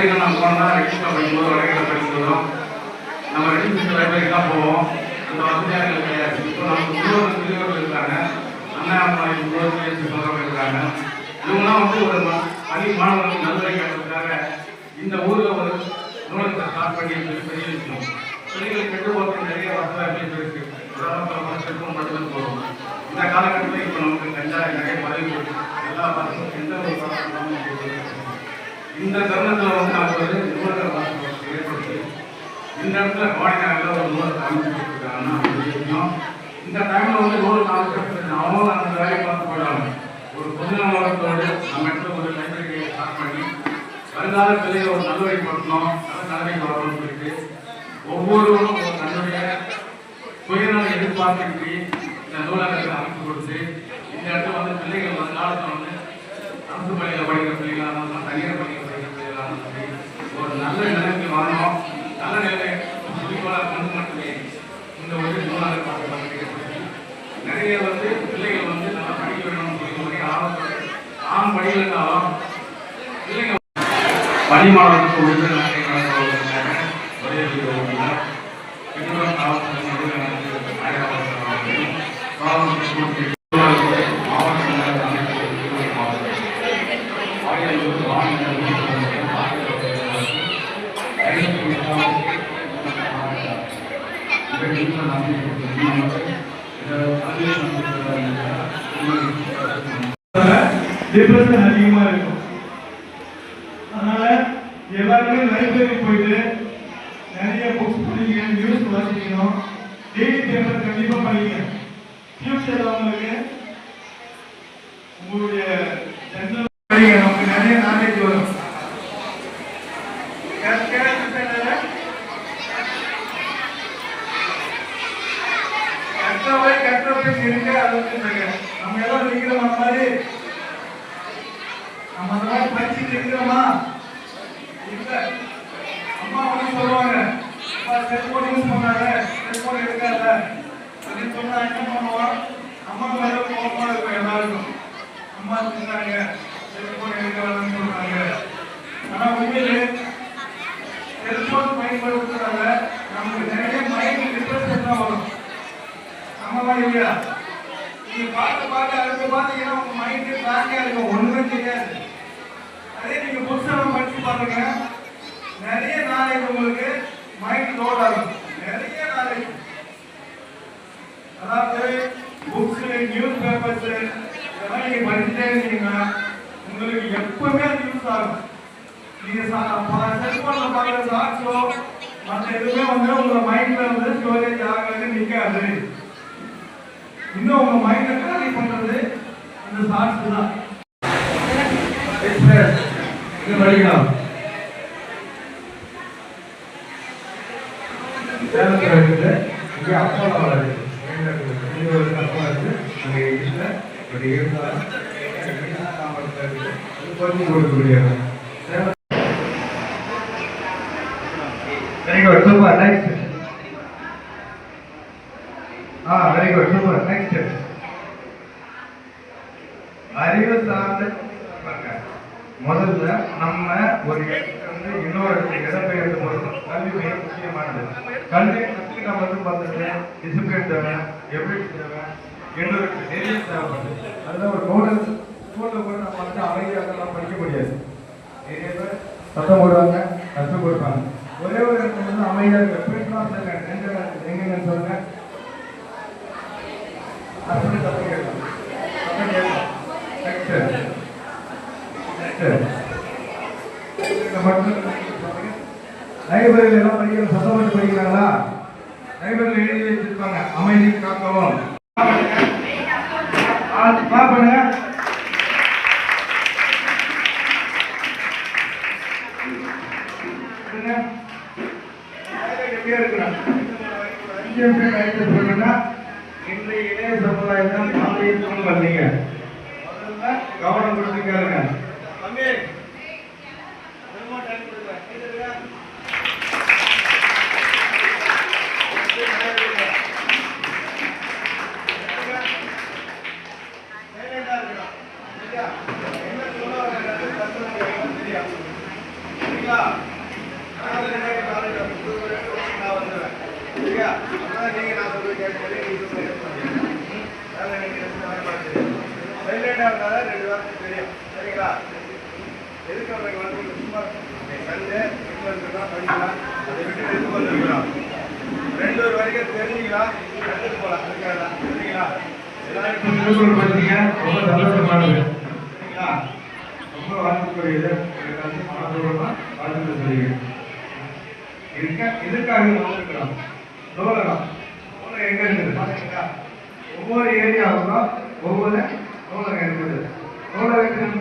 லைப்ரரிக்கு நம்ம போனால் ரெஜிஸ்டர் படிக்கும்போது வடகையில் படிக்கிறோம் நம்ம ரெஜிஸ்டர் லைப்ரரிக்கு தான் போவோம். அந்த வசதியாக கிடையாது. இப்போ நம்ம முன்னோர் பெரியவர்கள் இருக்காங்க. அண்ணா அம்மா முன்னோர் சொல்கிறவங்க இருக்காங்க. இவங்கெல்லாம் வந்து ஒரு பள்ளி மாணவர்களுக்கு நல்லதை காட்டுறதுக்காக இந்த ஊரில் ஒரு நூலகத்தை ஸ்டார்ட் பண்ணி பெரிய விஷயம். துணிகள் கெட்டு போகிற நிறைய வசதி அப்படின்னு இருக்குது உதாரணத்தில் செல்ஃபோன் மட்டும்தான் போகிறோம் இந்த காலகட்டத்தில் இப்போ நமக்கு கஞ்சா நிறைய பதவி எல்லா பசங்களும் எந்த இந்த தருணத்தில் வந்து நமக்கு வந்து நூலக வாசகத்தை ஏற்படுத்தி இந்த இடத்துல கோடைக்காலில் ஒரு நூலகத்தை அமைச்சு விஷயம் இந்த டைமில் வந்து நூலகம் அமைச்சிருக்கிறது அவங்களும் அந்த வேலையை பார்த்து போயிடாங்க ஒரு பொது நூலகத்தோடு நம்ம இடத்துல ஒரு லைப்ரரியை ஸ்டார்ட் பண்ணி வருங்கால பிள்ளையை ஒரு நல்வழிப்படுத்தணும் நல்ல நிலைமைக்கு வரணும்னு சொல்லிட்டு ஒவ்வொருவரும் தன்னுடைய சுயநலம் எதிர்பார்த்துக்கிட்டு இந்த நூலகத்தை அமைச்சு கொடுத்து இந்த இடத்துல வந்து பிள்ளைகள் வந்து காலத்தில் வந்து அரசு பள்ளியில் படிக்கிற பிள்ளைகளாக இருந்தாலும் தனியார் பள்ளியில் படிக்கிற பிள்ளைகளாக இருந்தாலும் சரி, ஒரு நல்ல நிலைமைக்கு வரணும் நல்ல நிலை குறிக்கோளாக கொண்டு மட்டுமே இந்த ஒரு நூலகத்தை ஏற்படுத்தி நிறைய வந்து பிள்ளைகள் வந்து நல்லா படிக்க வேணும்னு சொல்லி ஆண் படியில் பிள்ளைங்க மாணவர்களுக்கு டிப்ரெஷன் அதிகமா இருக்கும். அதனால எல்லாருமே லைப்ரரி போயிட்டு நிறைய புக்ஸ் படிக்கணும் நியூஸ் வாசிக்கணும். டெய்லி பேப்பர் கண்டிப்பா படிங்க. ஃபியூச்சர்ல உங்களுக்கு கற்றவை கற்றவை இருக்க. அது நம்ம எல்லாம் நிற்கிறோம் அந்த மாதிரி? நம்ம அந்த மாதிரி படிச்சுட்டு இருக்கிறோமா இல்ல. அம்மா வந்து சொல்லுவாங்க அப்பா செல்போன் யூஸ் பண்ணாத செல்போன் எடுக்காத. அப்படின்னு சொன்னா என்ன பண்ணுவோம் அம்மா மேல கோபமா இருக்கும் எல்லாருக்கும். அம்மா சொன்னாங்க செல்போன் எடுக்க வேணாம்னு சொல்றாங்க ஆனா உண்மையிலே செல்போன் பயன்படுத்துறாங்க நமக்கு நிறைய மைண்ட் டிப்ரெஷன் தான் வரும். நம்ம இல்லையா? நீங்க பார்த்து பாட்டு அடுத்து பார்த்தீங்கன்னா உங்க மைண்ட் பிளாங்கா இருக்கும் ஒண்ணுமே தெரியாது. அதே நீங்க புத்தகம் படிச்சு பாருங்க. நிறைய நாளைக்கு உங்களுக்கு மைண்ட் லோட் ஆகும். நிறைய நாளைக்கு அதாவது புக்ஸ் நியூஸ் பேப்பர்ஸ் இதெல்லாம் நீங்க படிச்சுட்டே இருந்தீங்கன்னா உங்களுக்கு எப்பவுமே அது யூஸ் ஆகும். நீங்க செல்போன்ல பார்க்குற ஷார்ட்ஸோ மற்ற எதுவுமே வந்து உங்க மைண்ட்ல வந்து ஸ்டோரேஜ் ஆகாது நிக்காது. இன்னும் உங்க மைண்ட காலி பண்றது? இந்த ஷார்ட்ஸ் தான் சேலத்தில் இருக்குது இங்கே இருக்குது இருக்குது அங்கே இல்லை. இருந்தாலும் கொஞ்சம் very good super nice very good super next அறிவு சார்ந்த பாருங்க. முதல்ல நம்ம ஒரு இடத்துல இன்னொரு இடத்துக்கு இடம்பெயர்ந்து போறது கல்வி மிக முக்கியமானது. கல்வியை கல்வி நம்ம வந்து பார்த்துட்டு டிசிப்ளின் தேவை எப்படி தேவை இன்னொரு நிறைய தேவைப்படுது. அதுதான் ஒரு நோடல் ஸ்கூலில் கூட நம்ம வந்து அமைதியாகலாம் படிக்க முடியாது. நிறைய பேர் சத்தம் போடுவாங்க கற்றுக் கொடுப்பாங்க ஒரே ஒரு இடத்துல வந்து அமைதியாக இருக்க போயிட்டுலாம் சொல்லுங்க எங்க எங்கன்னு லைப்ரரியில எல்லாம் படிக்கிற சத்தம் போட்டு படிக்கிறாங்களா லைப்ரரியில் எழுதி வச்சிருப்பாங்க அமைதி காக்கவும் ஸ்டாப் எப்படியா இருக்கிறான் இன்றைய இளைய சமுதாயம் தான் நாளைய தூண் வந்தீங்க கவனம் கொடுத்து தம்பி. வீட்டில் படிக்கலாம் அதை விட்டு ரெண்டு ஒரு வரைக்கும் தெரிஞ்சுக்கலாம் கற்றுட்டு போகலாம் தான் சரிங்களா எல்லாரும் ரொம்ப சந்தோஷமானது சரிங்களா ரொம்ப வாழ்த்துக்குரியது எனக்கு இருக்க எதுக்காக வந்திருக்கிறோம் நூலகம் நூலகம் எங்க இருக்குது ஒவ்வொரு ஏரியாவுக்கும் ஒவ்வொரு நூலகம் இருக்குது நூலகத்தின்